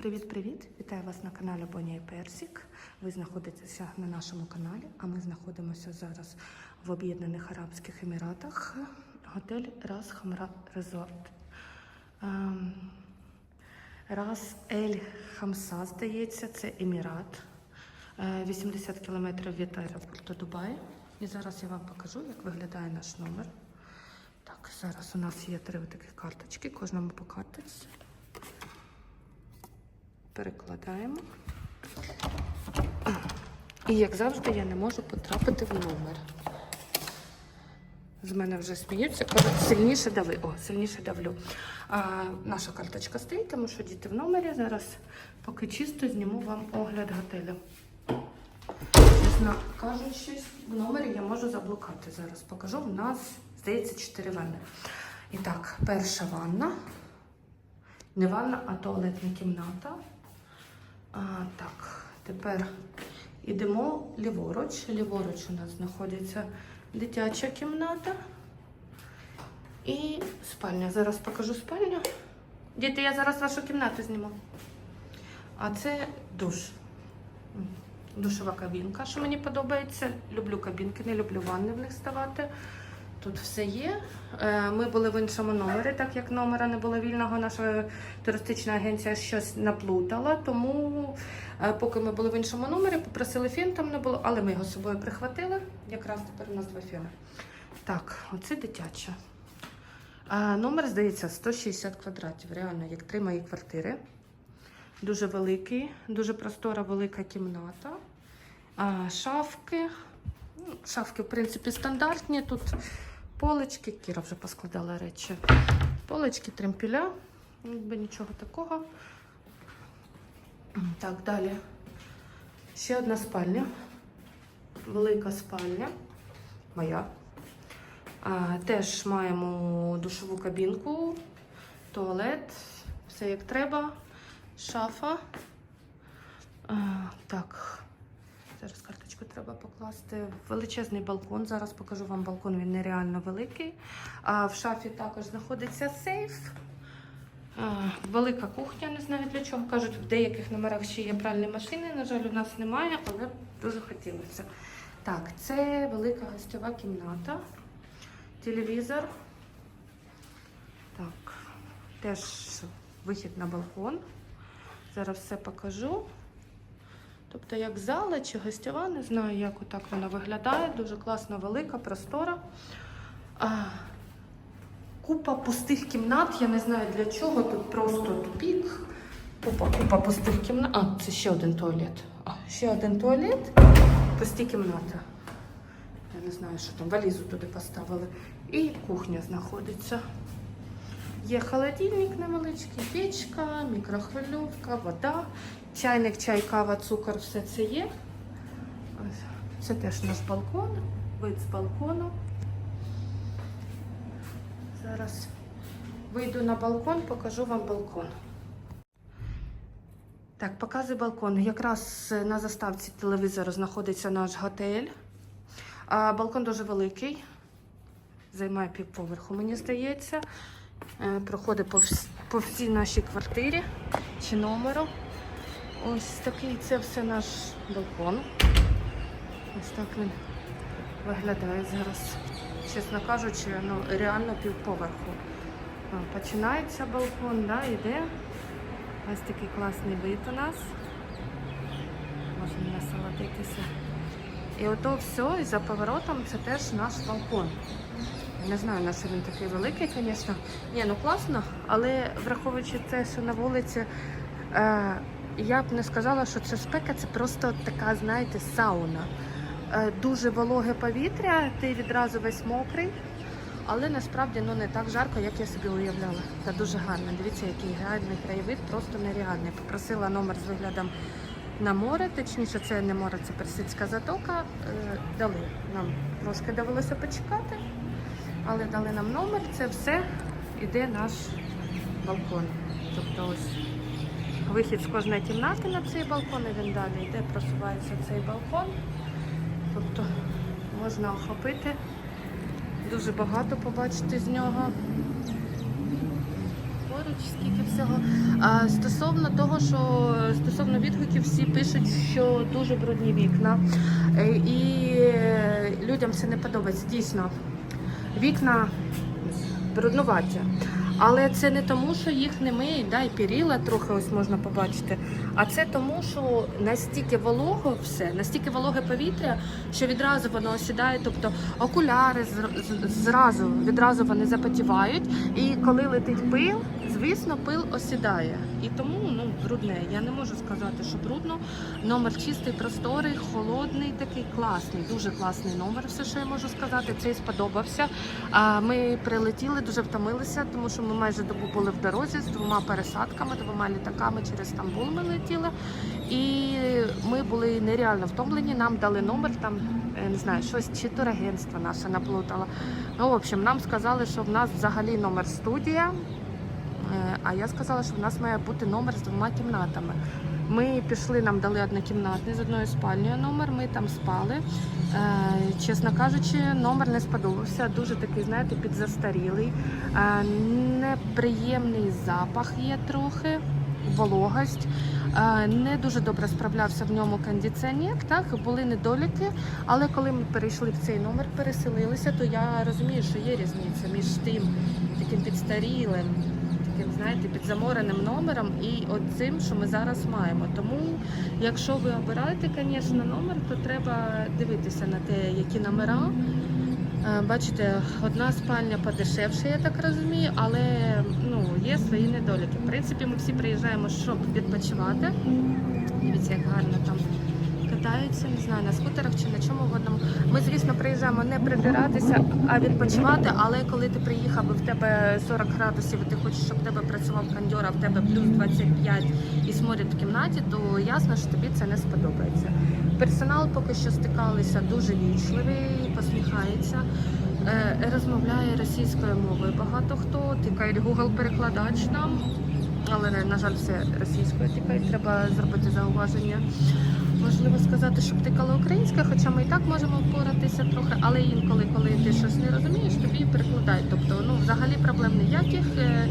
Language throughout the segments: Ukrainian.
привіт-привіт! Вітаю вас на каналі Боня і Персик. Ви знаходитеся на нашому каналі, а ми знаходимося зараз в Об'єднаних Арабських Еміратах. Готель Рас Хамра Резорт. Ем, Рас Ель Хамса, здається, це Емірат. Е, 80 кілометрів від аеропорту Дубай. І зараз я вам покажу, як виглядає наш номер. Так, зараз у нас є три такі карточки, кожному по карточці. Перекладаємо. І як завжди, я не можу потрапити в номер. З мене вже сміються, кажуть, сильніше дави. О, сильніше давлю. А, наша карточка стоїть, тому що діти в номері. Зараз, поки чисто, зніму вам огляд готелю. Чесно кажучи, в номері я можу заблукати. Зараз покажу. У нас, здається, 4 ванни. І так, перша ванна. Не ванна, а туалетна кімната. А, так, тепер йдемо ліворуч. Ліворуч у нас знаходиться дитяча кімната і спальня. Зараз покажу спальню. Діти, я зараз вашу кімнату зніму. А це душ. Душова кабінка, що мені подобається. Люблю кабінки, не люблю ванни в них ставати. Тут все є. Е, Ми були в іншому номері, так як номера не було вільного, наша туристична агенція щось наплутала. Тому, е, поки ми були в іншому номері, попросили фен, там не було, але ми його з собою прихватили. Якраз тепер у нас два фени. Так, оце дитяча. А, номер, здається, 160 квадратів. Реально, як три мої квартири. Дуже великий, дуже простора, велика кімната. А, шафки. Ну, Шафки, в принципі, стандартні. Тут полички, Кіра вже поскладала речі. Полички, тремпіля, якби нічого такого. Так, далі. Ще одна спальня. Велика спальня. Моя. А, теж маємо душову кабінку, туалет, все як треба, шафа. А, так. Зараз карточку треба покласти. Величезний балкон. Зараз покажу вам балкон, він нереально великий. А в шафі також знаходиться сейф. Велика кухня, не знаю для чого. Кажуть, в деяких номерах ще є пральні машини. На жаль, у нас немає, але дуже хотілося. Так, це велика гостьова кімната. Телевізор. Так, теж вихід на балкон. Зараз все покажу. Тобто, як зала чи гостьова, не знаю, як отак вона виглядає. Дуже класна, велика, простора. А, купа пустих кімнат. Я не знаю для чого. Тут просто тупік. Купа, купа пустих кімнат. А, це ще один туалет. А, ще один туалет. Пусті кімнати. Я не знаю, що там. Валізу туди поставили. І кухня знаходиться. Є холодильник невеличкий, печка, мікрохвильовка, вода, чайник, чай, кава, цукор, все це є. Це теж наш балкон, вид з балкону. Зараз вийду на балкон, покажу вам балкон. Так, показую балкон. Якраз на заставці телевізору знаходиться наш готель. Балкон дуже великий, займає півповерху, мені здається. Е, проходить по всій нашій квартирі чи номеру. Ось такий це все наш балкон. Ось так він виглядає зараз. Чесно кажучи, ну реально півповерху. Починається балкон, да, іде. Ось такий класний вид у нас. Можна насолодитися. І ото все, і за поворотом це теж наш балкон. Не знаю, на що він такий великий, звісно. Ні, ну класно, але враховуючи те, що на вулиці, е, я б не сказала, що це спека, це просто така, знаєте, сауна. Е, дуже вологе повітря, ти відразу весь мокрий, але насправді ну, не так жарко, як я собі уявляла. Та дуже гарно. Дивіться, який гарний краєвид, просто нереальний. Попросила номер з виглядом на море, точніше, це не море, це Персидська затока. Е, дали нам трошки довелося почекати але дали нам номер, це все іде наш балкон. Тобто ось вихід з кожної кімнати на цей балкон, і він далі йде, просувається цей балкон. Тобто можна охопити дуже багато побачити з нього. поруч, скільки всього. А, стосовно того, що стосовно відгуків, всі пишуть, що дуже брудні вікна. Е, І е, людям це не подобається. Дійсно, вікна бруднуваті. Але це не тому, що їх не миють, да, і піріла трохи ось можна побачити. А це тому, що настільки волого все, настільки вологе повітря, що відразу воно осідає. Тобто окуляри зр- зразу відразу вони запотівають. І коли летить пил, звісно, пил осідає. І тому ну брудне. Я не можу сказати, що брудно. Номер чистий, просторий, холодний, такий класний, дуже класний номер. Все, що я можу сказати, цей сподобався. Ми прилетіли, дуже втомилися, тому що ми майже добу були в дорозі з двома пересадками, двома літаками через Стамбул ми летіли. І ми були нереально втомлені. Нам дали номер там, е, не знаю, щось чи турагентство наше наплутало. Ну, в общем, нам сказали, що в нас взагалі номер студія. Е, А я сказала, що в нас має бути номер з двома кімнатами. Ми пішли, нам дали однокімнатний з одною спальнею номер. Ми там спали. Е, Чесно кажучи, номер не сподобався. Дуже такий, знаєте, підзастарілий. Е, Неприємний запах є трохи, вологость. Не дуже добре справлявся в ньому кондиціонер. Так були недоліки. Але коли ми перейшли в цей номер, переселилися, то я розумію, що є різниця між тим таким підстарілим, знаєте, підзамореним номером і от цим, що ми зараз маємо. Тому, якщо ви обираєте, звісно, номер, то треба дивитися на те, які номера. Е, Бачите, одна спальня подешевше, я так розумію, але ну, є свої недоліки. В принципі, ми всі приїжджаємо, щоб відпочивати. Дивіться, як гарно там катаються, не знаю, на скутерах чи на чому водному. Ми, звісно, приїжджаємо не прибиратися, а відпочивати. Але коли ти приїхав і в тебе 40 градусів, і ти хочеш, щоб в тебе працював кондьор, а в тебе плюс 25 і сморід в кімнаті, то ясно, що тобі це не сподобається. Персонал поки що стикалися дуже вічливий, посміхається. е, Розмовляє російською мовою. Багато хто тикає Google перекладач нам, але на жаль, все російською тикає. Треба зробити зауваження. Можливо сказати, щоб тикало українське, хоча ми і так можемо впоратися трохи, але інколи, коли ти щось не розумієш, тобі перекладають. Тобто, ну взагалі проблем ніяких. Е,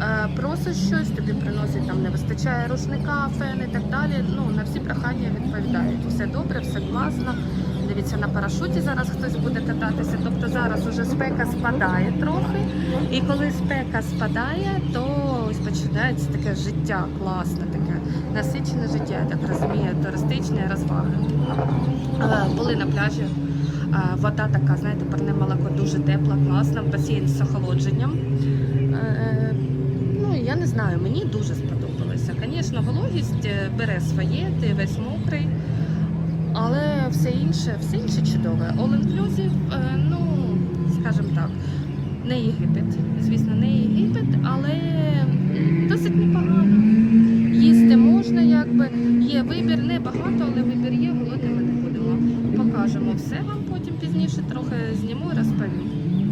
е, Просиш щось, тобі приносять там не вистачає рушника, фен і так далі. Ну на всі прохання відповідають. Все добре, все класно. Дивіться, на парашуті зараз хтось буде кататися. Тобто зараз уже спека спадає трохи. І коли спека спадає, то ось починається таке життя класне, таке насичене життя, я так розумію, туристичне розваги. Е, Були на пляжі. Е, Вода така, знаєте, парне молоко дуже тепла, класна, басейн з охолодженням. Е, Ну, я не знаю, мені дуже сподобалося. Звісно, вологість е, бере своє, ти весь мокрий. Але все інше, все інше чудове. All inclusive, е, ну, скажімо так, не Єгипет. Звісно, не Єгипет, але досить непогано. Їсти можна, якби є вибір, не багато, але вибір є, голодними не будемо. Покажемо все вам потім пізніше, трохи зніму і розповім.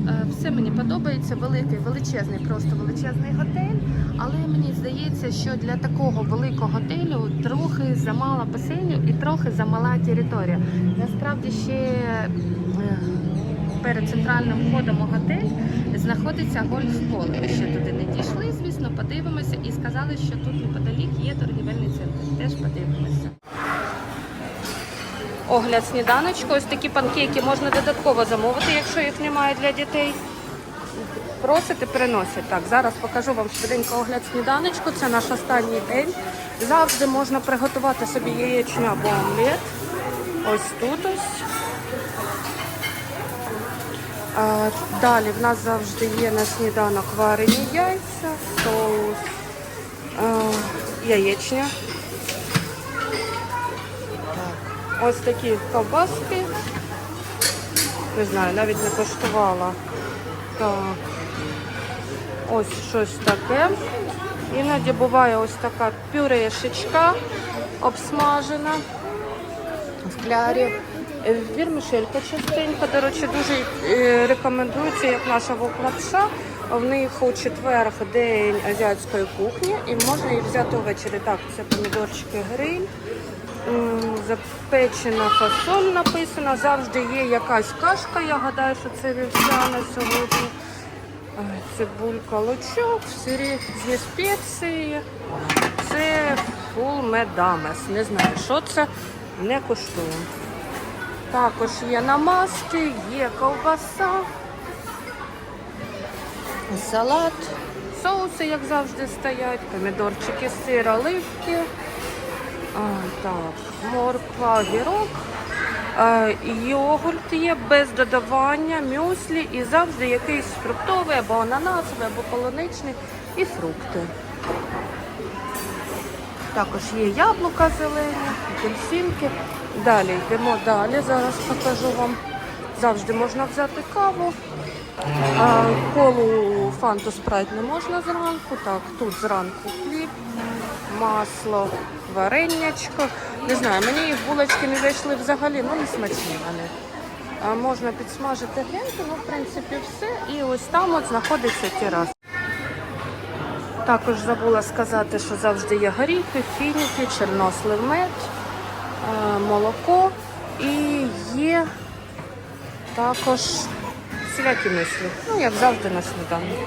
Е, Все мені подобається, великий, величезний, просто величезний готель. Але мені здається, що для такого великого готелю трохи замало басейнів і трохи замала територія. Насправді ще е, перед центральним входом у готель знаходиться гольф-поле. Ще туди не дійшли, подивимося і сказали, що тут неподалік є торгівельний центр. Теж подивимося. Огляд сніданочку. Ось такі панкейки можна додатково замовити, якщо їх немає для дітей. Просите, приносять. Так, зараз покажу вам швиденько огляд сніданочку. Це наш останній день. Завжди можна приготувати собі яєчню або омлет. Ось тут ось. А, далі в нас завжди є на сніданок варені яйця, соус, а, яєчня. Так. Ось такі ковбаски. Не знаю, навіть не коштувала. Так. Ось щось таке. Іноді буває ось така пюрешечка обсмажена в клярі. Е, Вірмішелька частенько, до речі, дуже е, рекомендується, як наша вок-лапша. В них у четвер день азіатської кухні і можна її взяти ввечері. Так, це помідорчики гриль. Запечена фасоль написано. Завжди є якась кашка. Я гадаю, що це вівсяна сьогодні. Цибулька, лучок, серйозні спеції. Це фул медамес. Не знаю, що це, не коштує. Також є намазки, є ковбаса, салат, соуси, як завжди, стоять, помідорчики, сир, оливки. А, так, морква, гірок. Е, йогурт є без додавання, мюслі і завжди якийсь фруктовий або ананасовий, або полуничний і фрукти. Також є яблука зелені, апельсинки. Далі йдемо далі. Зараз покажу вам. Завжди можна взяти каву. А, колу фанту спрайт не можна зранку. Так, тут зранку хліб, масло, варенячко. Не знаю, мені їх булочки не зайшли взагалі, ну не смачні вони. А, можна підсмажити гренки, ну в принципі все. І ось там от знаходиться терас. Також забула сказати, що завжди є горіхи, фініки, чорнослив мед, молоко і є також всілякі мислі. Ну, як завжди на сніданок.